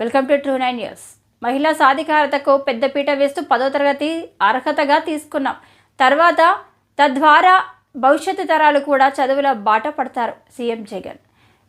Welcome to true nine news. మహిళా సాధికారతకు పెద్దపీట వేస్తూ పదో తరగతి అర్హతగా తీసుకున్నాం. తర్వాత తద్వారా భవిష్యత్తు తరాలు కూడా చదువుల బాట పడతారు సీఎం జగన్.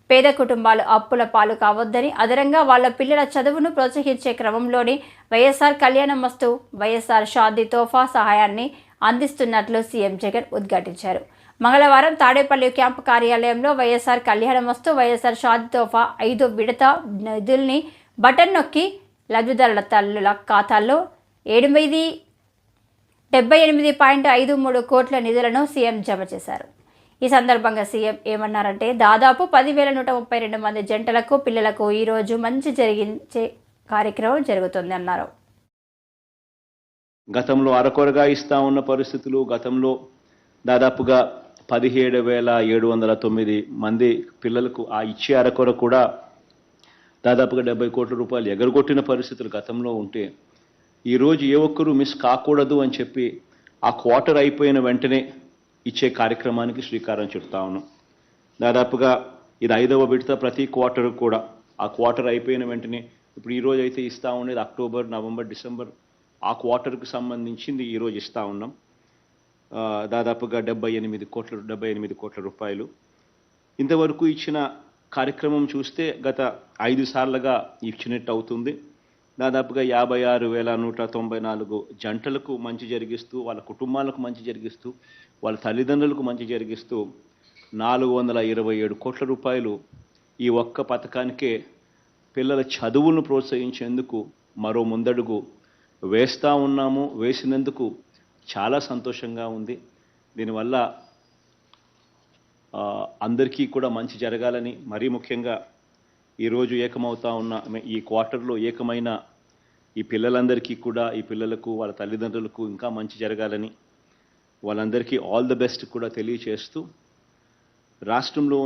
పేద కుటుంబాలు అప్పుల పాలు కావద్దని అదనంగా వాళ్ళ పిల్లల చదువును ప్రోత్సహించే క్రమంలోనే వైఎస్ఆర్ కళ్యాణం వస్తూ వైఎస్ఆర్ షాదీ తోఫా సహాయాన్ని అందిస్తున్నట్లు సీఎం జగన్ ఉద్ఘాటించారు. మంగళవారం తాడేపల్లి క్యాంపు కార్యాలయంలో వైఎస్ఆర్ కళ్యాణం వస్తూ వైఎస్ఆర్ షాదీ తోఫా ఐదో విడత నిధుల్ని బటన్ నొక్కి లబ్ధిదారుల తల్లుల ఖాతాల్లో ఎనిమిది డెబ్బై ఎనిమిది పాయింట్ ఐదు మూడు కోట్ల నిధులను సీఎం జమ చేశారు. ఈ సందర్భంగా సీఎం ఏమన్నారంటే దాదాపు పదివేల నూట ముప్పై రెండు మంది జంటలకు పిల్లలకు ఈరోజు మంచి జరిగించే కార్యక్రమం జరుగుతుంది అన్నారు. గతంలో అరకొరగా ఇస్తా ఉన్న పరిస్థితులు గతంలో దాదాపుగా పదిహేడు వేల ఏడు వందల తొమ్మిది మంది పిల్లలకు ఆ ఇచ్చే అరకొర కూడా దాదాపుగా డెబ్బై కోట్ల రూపాయలు ఎగరగొట్టిన పరిస్థితులు గతంలో ఉంటే ఈరోజు ఏ ఒక్కరూ మిస్ కాకూడదు అని చెప్పి ఆ క్వార్టర్ అయిపోయిన వెంటనే ఇచ్చే కార్యక్రమానికి శ్రీకారం చుడతా ఉన్నాం. దాదాపుగా ఇది ఐదవ విడత ప్రతి క్వార్టర్ కూడా. ఆ క్వార్టర్ అయిపోయిన వెంటనే ఇప్పుడు ఈరోజు అయితే ఇస్తా ఉండేది అక్టోబర్ నవంబర్ డిసెంబర్. ఆ క్వార్టర్కి సంబంధించింది ఈరోజు ఇస్తూ ఉన్నాం. దాదాపుగా డెబ్బై ఎనిమిది కోట్ల డెబ్బై ఎనిమిది కోట్ల రూపాయలు. ఇంతవరకు ఇచ్చిన కార్యక్రమం చూస్తే గత ఐదు సార్లుగా ఇచ్చినట్టు అవుతుంది. దాదాపుగా యాభై ఆరు వేల నూట తొంభై నాలుగు జంటలకు మంచి జరిగిస్తూ వాళ్ళ కుటుంబాలకు మంచి జరిగిస్తూ వాళ్ళ తల్లిదండ్రులకు మంచి జరిగిస్తూ నాలుగు వందల ఇరవై ఏడు కోట్ల రూపాయలు ఈ ఒక్క పథకానికే పిల్లల చదువులను ప్రోత్సహించేందుకు మరో ముందడుగు వేస్తూ ఉన్నాము వేసినందుకు చాలా సంతోషంగా ఉంది. దీనివల్ల అందరికీ కూడా మంచి జరగాలని మరీ ముఖ్యంగా ఈరోజు ఏకమవుతా ఉన్న ఈ క్వార్టర్లో ఏకమైన ఈ పిల్లలందరికీ కూడా ఈ పిల్లలకు వాళ్ళ తల్లిదండ్రులకు ఇంకా మంచి జరగాలని వాళ్ళందరికీ ఆల్ ద బెస్ట్ కూడా తెలియచేస్తూ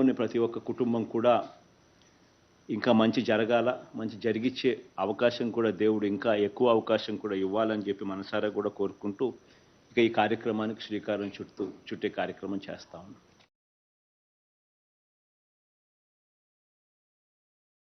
ఉన్న ప్రతి ఒక్క కుటుంబం కూడా ఇంకా మంచి జరగాల మంచి జరిగిచ్చే అవకాశం కూడా దేవుడు ఇంకా ఎక్కువ అవకాశం కూడా ఇవ్వాలని చెప్పి మనసారా కూడా కోరుకుంటూ ఇక ఈ కార్యక్రమానికి శ్రీకారం చుట్టూ చుట్టే కార్యక్రమం చేస్తా ఉన్నాం.